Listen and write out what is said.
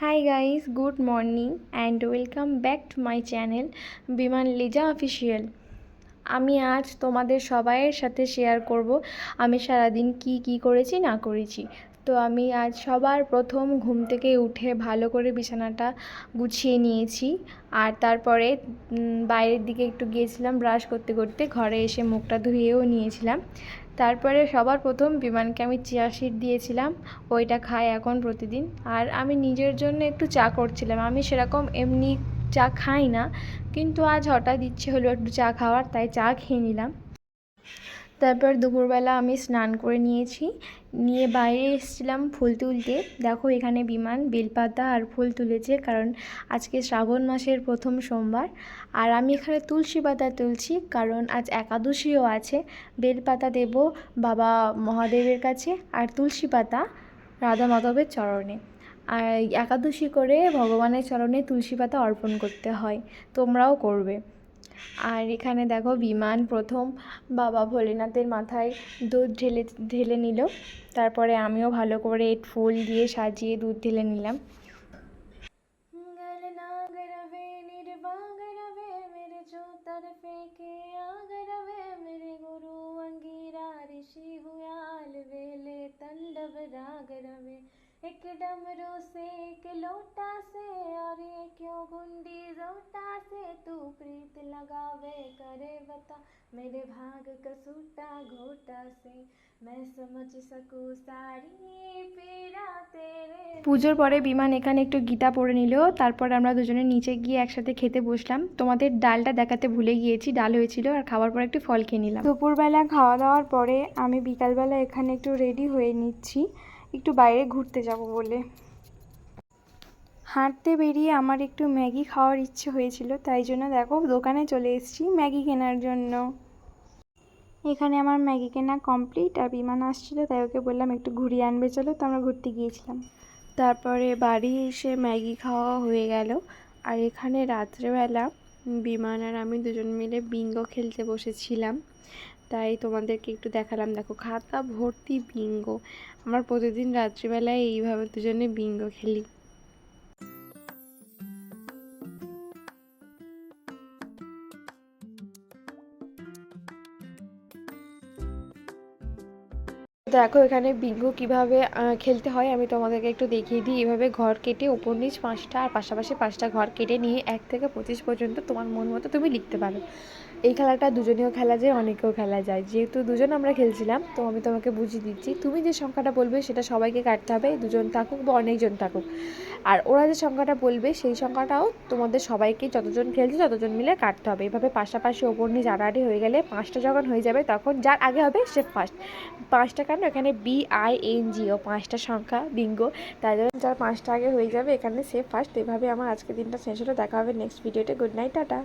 hi guys good morning and welcome back to my channel Biman Liza official আমি আজ তোমাদের সবাইয়ের সাথে শেয়ার করব, আমি সারাদিন কি কি করেছি, না করেছি। তো আমি আজ সবার প্রথম ঘুম থেকে উঠে ভালো করে বিছানাটা গুছিয়ে নিয়েছি। আর তারপরে বাইরের দিকে একটু গিয়েছিলাম ব্রাশ করতে করতে। ঘরে এসে মুখটা ধুয়েও নিয়েছিলাম। তারপরে সবার প্রথম বিমানকে আমি চিয়া সিড দিয়েছিলাম। ওইটা খাই এখন প্রতিদিন। আর আমি নিজের জন্য একটু চা করছিলাম। আমি সেরকম এমনি চা খাই না, কিন্তু আজ হঠাৎ ইচ্ছে হলো একটু চা খাওয়ার, তাই চা খেয়ে নিলাম। তারপর দুপুরবেলা আমি স্নান করে নিয়েছি, নিয়ে বাইরে এসেছিলাম ফুল তুলতে। দেখো এখানে বিমান, বেলপাতা আর ফুল তুলেছে, কারণ আজকে শ্রাবণ মাসের প্রথম সোমবার। আর আমি এখানে তুলসী পাতা তুলছি, কারণ আজ একাদশীও আছে। বেলপাতা দেব বাবা মহাদেবের কাছে, আর তুলসী পাতা রাধা মাধবের চরণে। আর এই একাদশী করে ভগবানের চরণে তুলসী পাতা অর্পণ করতে হয় তোমরাও করবে আর এখানে দেখো বিমান প্রথম বাবা ভোলেনাথের মাথায় দুধ ঢেলে ঢেলে নিল তারপরে আমিও ভালো করে ফুল দিয়ে সাজিয়ে দুধ ঢেলে নিলাম গগনাগরবে নির্বাগরবে মেরে চৌতর ফেঁকে আগরবে मेरे गुरु अंगीरा ऋषि हुयाल वेले तंडव राग रवे एक डमरू से एक लोटा से और ये क्यों गुंडी जोटा से तू प्रीत लगावे करे बता मेरे भाग का सूटा घोटा से मैं समझ सकूं सारी पीड़ा तेरे পুজোর পরে বিমান এখানে একটু গীতা পড়ে নিল তারপর আমরা দুজনে নিচে গিয়ে একসাথে খেতে বসলাম তোমাদের ডালটা দেখাতে ভুলে গিয়েছি ডাল হয়েছিল আর খাওয়ার পর একটু ফল খেয়ে নিলাম দুপুরবেলা খাওয়া দাওয়ার পরে আমি বিকালবেলা এখানে একটু রেডি হয়ে নিচ্ছি একটু বাইরে ঘুরতে যাব বলে। হাঁটতে বেরিয়ে আমার একটু ম্যাগি খাওয়ার ইচ্ছে হয়েছিল, তাই জন্য দেখো দোকানে চলে এসেছি ম্যাগি কেনার জন্য। এখানে আমার ম্যাগি কেনা কমপ্লিট, আর বিমান আসছিল, তাই ওকে বললাম একটু ঘুরিয়ে আনবে, চলো তো আমরা ঘুরতে গিয়েছিলাম। তারপরে বাড়ি এসে ম্যাগি খাওয়া হয়ে গেল, আর এখানে রাত্রেবেলা বিমান আর আমি দুজন মিলে বিঙ্গো খেলতে বসেছিলাম। তাই তোমাদেরকে একটু দেখালাম। দেখো, খাতা ভর্তি বিঙ্গো। আমার প্রতিদিন রাত্রিবেলায় এইভাবে দুজনে বিঙ্গো খেলি। দেখো, এখানে বিঙ্গো কীভাবে খেলতে হয় আমি তোমাদেরকে একটু দেখিয়ে দিই। এভাবে ঘর কেটে উপর নিচ পাঁচটা আর পাশাপাশি পাঁচটা ঘর কেটে নিয়ে এক থেকে পঁচিশ পর্যন্ত তোমার মন মতো তুমি লিখতে পারো। এই খেলাটা দুজনেও খেলা যায়, অনেকেও খেলা যায়। যেহেতু দুজন আমরা খেলছিলাম, তো আমি তোমাকে বুঝিয়ে দিচ্ছি, তুমি যে সংখ্যাটা বলবে সেটা সবাইকে কাটতে হবে, দুজন থাকুক বা অনেকজন থাকুক। আর ওরা যে সংখ্যাটা বলবে, সেই সংখ্যাটাও তোমাদের সবাইকে যতজন খেলছে ততজন মিলে কাটতে হবে। এভাবে পাশাপাশি ওপর নিচ আড়াআড়ি হয়ে গেলে পাঁচটা যখন হয়ে যাবে, তখন যার আগে হবে সে ফার্স্ট। পাঁচটা কেন এখানে বি আই এন পাঁচটা সংখ্যা বিঙ্গো তাই জন্য যার পাঁচটা আগে হয়ে যাবে, এখানে সে ফার্স্ট এভাবে আমার আজকের দিনটা শেষ হলো। দেখা হবে নেক্সট ভিডিওতে গুড নাইট টাটা।